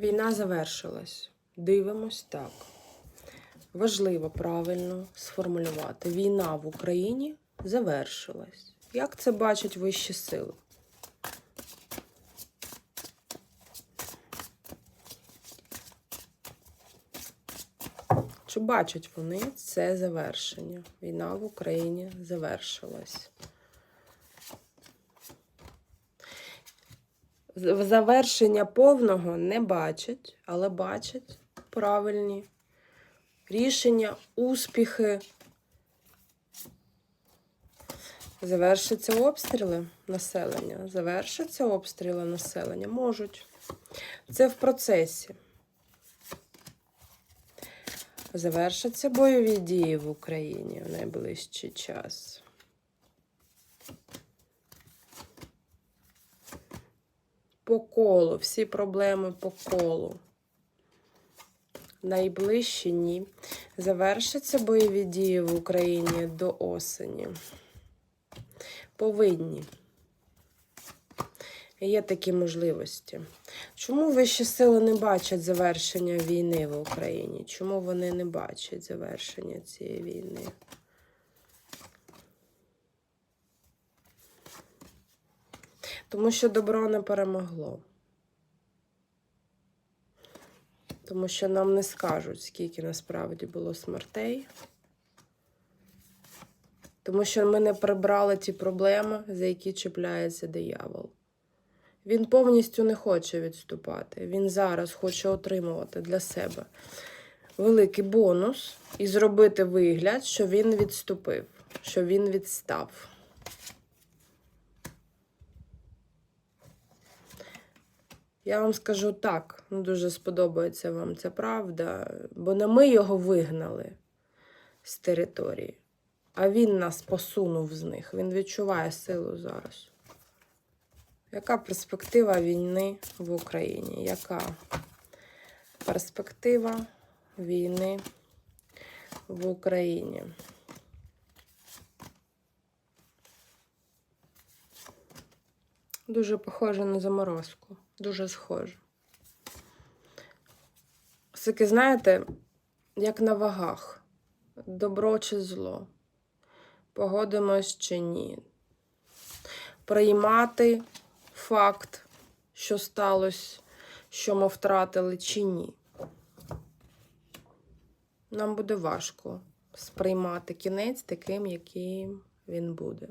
Війна завершилась. Дивимось так. Важливо правильно сформулювати. Війна в Україні завершилась. Як це бачать вищі сили? Чи бачать вони це завершення? Війна в Україні завершилась. Завершення повного не бачать, але бачать правильні рішення, успіхи. Завершаться обстріли населення. Завершаться обстріли населення. Можуть. Це в процесі. Завершаться бойові дії в Україні в найближчий час. По колу, всі проблеми по колу. Найближчі ні. Завершаться бойові дії в Україні до осені. Повинні. Є такі можливості. Чому вищі сили не бачать завершення війни в Україні? Чому вони не бачать завершення цієї війни? Тому що добро не перемогло. Тому що нам не скажуть, скільки насправді було смертей. Тому що ми не прибрали ті проблеми, за які чіпляється диявол. Він повністю не хоче відступати. Він зараз хоче отримувати для себе великий бонус і зробити вигляд, що він відступив, що він відстав. Я вам скажу так, ну, дуже сподобається вам ця правда, бо не ми його вигнали з території, а він нас посунув з них. Він відчуває силу зараз. Яка перспектива війни в Україні? Яка перспектива війни в Україні? Дуже похоже на заморозку. Дуже схоже. Все-таки, знаєте, як на вагах. Добро чи зло. Погодимось чи ні. Приймати факт, що сталося, що ми втратили, чи ні. Нам буде важко сприймати кінець таким, яким він буде.